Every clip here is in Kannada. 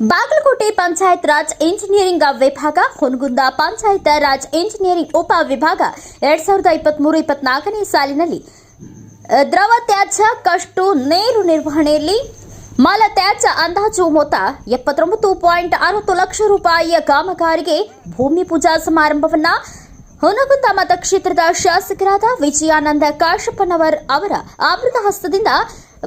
ಬಾಗಲಕೋಟೆ ಪಂಚಾಯತ್ ರಾಜ್ ಇಂಜಿನಿಯರಿಂಗ್ ವಿಭಾಗ ಹೊನಗುಂದ ಪಂಚಾಯತ್ ರಾಜ್ ಇಂಜಿನಿಯರಿಂಗ್ ಉಪ ವಿಭಾಗ ಎರಡ್ ಸಾವಿರದ ಇಪ್ಪತ್ಮೂರು ಇಪ್ಪತ್ನಾಲ್ಕನೇ ಸಾಲಿನಲ್ಲಿ. ದ್ರವ ತ್ಯಾಜ್ಯ, ಕಷ್ಟು, ನೀರು ನಿರ್ವಹಣೆಯಲ್ಲಿ ಮಲ ತ್ಯಾಜ್ಯ ಅಂದಾಜು ಮೊತ್ತ ಎಪ್ಪತ್ತೊಂಬತ್ತು ಪಾಯಿಂಟ್ ಅರವತ್ತು ಲಕ್ಷ ರೂಪಾಯಿಯ ಕಾಮಗಾರಿಗೆ ಭೂಮಿ ಪೂಜಾ ಸಮಾರಂಭವನ್ನ ಹುನಗುಂದ ಮತಕ್ಷೇತ್ರದ ಶಾಸಕರಾದ ವಿಜಯಾನಂದ ಕಾಶಪ್ಪನವರ್ ಅವರ ಆಮೃತ ಹಸ್ತದಿಂದ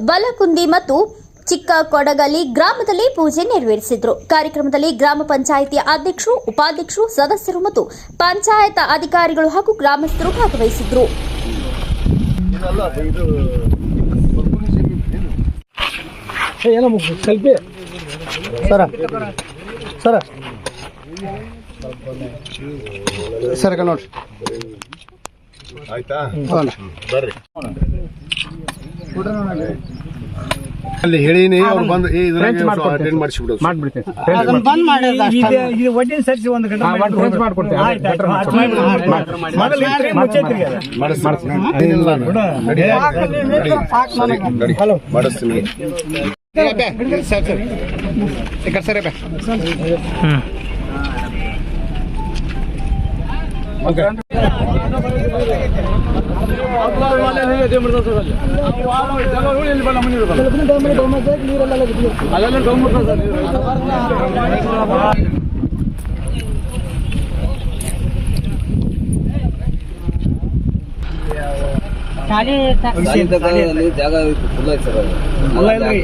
ಬಲಕುಂದಿ ಮತ್ತು ಚಿಕ್ಕ ಕೊಡಗಲಿ ಗ್ರಾಮದಲ್ಲಿ ಪೂಜೆ ನೆರವೇರಿಸಿದ್ರು. ಕಾರ್ಯಕ್ರಮದಲ್ಲಿ ಗ್ರಾಮ ಪಂಚಾಯಿತಿ ಅಧ್ಯಕ್ಷರು ಉಪಾಧ್ಯಕ್ಷರು ಸದಸ್ಯರು ಮತ್ತು ಪಂಚಾಯತ್ ಅಧಿಕಾರಿಗಳು ಹಾಗೂ ಗ್ರಾಮಸ್ಥರು ಭಾಗವಹಿಸಿದ್ರು. ಆಯ್ತಾ? ಅಲ್ಲಿ ಹೇಳಿನಿ ಅವ್ರು ಬಂದು ಏ ಇದ್ರಾಗ ಅಟೆಂಡ್ ಮಾಡಿಸ್ಬಿಡೋದು ಮಾಡ್ಬಿಡ್ತೇನೆ ಅದನ್ನ ಬಂದ್ ಮಾಡಿದ ಇದು ಇದು ಒಟ್ಟಿನ ಸರಿಸಿ ಒಂದು ಗಂಟೆ ಮಾಡಿ, ಫ್ರೆಂಚ್ ಮಾಡ್ಕೊಡ್ತೇವೆ. ಆಯ್ತು, ಆಯ್ತು, ಆಯ್ತು, ಮಾಡಿ, ಮಾಡಿ, ಮಾಡಿ. ಮೊದಲು ಇಟ್ರಿ, ಮುಚ್ಚೈತ್ರಿ ಅದು. ಏನಿಲ್ಲ ನಾನು. ನಡಿ, ನಡಿ, ಸರಿ, ನಡಿ. ಮಾಡಿಸ್ತೀನಿ.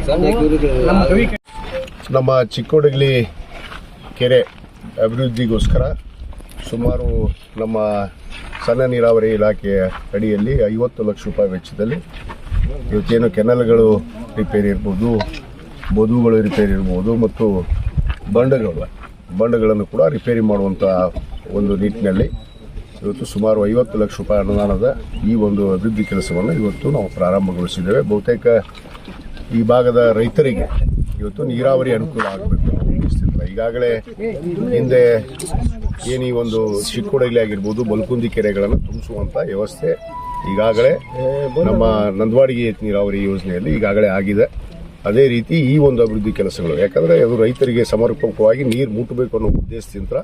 ನಮ್ಮ ಕವಿ ನಮ್ಮ ಚಿಕ್ಕೋಡಗಲಿ ಕೆರೆ ಅಭಿವೃದ್ಧಿಗೋಸ್ಕರ ಸುಮಾರು ನಮ್ಮ ಸಣ್ಣ ನೀರಾವರಿ ಇಲಾಖೆಯ ಅಡಿಯಲ್ಲಿ ಐವತ್ತು ಲಕ್ಷ ರೂಪಾಯಿ ವೆಚ್ಚದಲ್ಲಿ ಇವತ್ತೇನು ಕೆನಲ್ಗಳು ರಿಪೇರಿ ಇರ್ಬೋದು ಬದುಗಳು ರಿಪೇರಿ ಇರ್ಬೋದು ಮತ್ತು ಬಂಡಗಳು, ಬಂಡೆಗಳನ್ನು ಕೂಡ ರಿಪೇರಿ ಮಾಡುವಂಥ ಒಂದು ನಿಟ್ಟಿನಲ್ಲಿ ಇವತ್ತು ಸುಮಾರು ಐವತ್ತು ಲಕ್ಷ ರೂಪಾಯಿ ಅನುದಾನದ ಈ ಒಂದು ಅಭಿವೃದ್ಧಿ ಕೆಲಸವನ್ನು ಇವತ್ತು ನಾವು ಪ್ರಾರಂಭಗೊಳಿಸಿದ್ದೇವೆ. ಬಹುತೇಕ ಈ ಭಾಗದ ರೈತರಿಗೆ ಇವತ್ತು ನೀರಾವರಿ ಅನುಕೂಲ ಆಗಬೇಕು ಈಗಾಗಲೇ ಹಿಂದೆ ಏನು ಈ ಒಂದು ಚಿಕ್ಕೋಡಲ್ಲಿ ಆಗಿರ್ಬೋದು ಮಲ್ಕುಂದಿ ಕೆರೆಗಳನ್ನು ತುಂಬಿಸುವಂಥ ವ್ಯವಸ್ಥೆ ಈಗಾಗಲೇ ನಮ್ಮ ನಂದವಾಡಿಗೆ ನೀರಾವರಿ ಯೋಜನೆಯಲ್ಲಿ ಈಗಾಗಲೇ ಆಗಿದೆ. ಅದೇ ರೀತಿ ಈ ಒಂದು ಅಭಿವೃದ್ಧಿ ಕೆಲಸಗಳು, ಯಾಕಂದರೆ ಅದು ರೈತರಿಗೆ ಸಮರ್ಪಕವಾಗಿ ನೀರು ಮುಟ್ಟಬೇಕು ಅನ್ನೋ ಉದ್ದೇಶದಿಂದ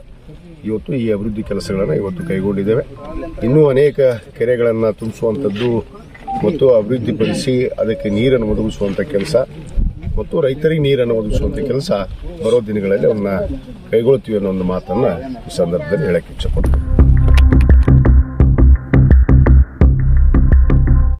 ಇವತ್ತು ಈ ಅಭಿವೃದ್ಧಿ ಕೆಲಸಗಳನ್ನು ಇವತ್ತು ಕೈಗೊಂಡಿದ್ದೇವೆ. ಇನ್ನೂ ಅನೇಕ ಕೆರೆಗಳನ್ನು ತುಂಬಿಸುವಂಥದ್ದು ಮತ್ತು ಅಭಿವೃದ್ಧಿಪಡಿಸಿ ಅದಕ್ಕೆ ನೀರನ್ನು ಒದಗಿಸುವಂಥ ಕೆಲಸ ಮತ್ತು ರೈತರಿಗೆ ನೀರನ್ನು ಒದಗಿಸುವಂಥ ಕೆಲಸ ಬರೋ ದಿನಗಳಲ್ಲಿ ಅವನ್ನ ಕೈಗೊಳ್ತೀವಿ ಅನ್ನೋ ಒಂದು ಮಾತನ್ನು ಈ ಸಂದರ್ಭದಲ್ಲಿ ಹೇಳಕ್ಕೆ ಇಚ್ಛಪಡ್ತೀನಿ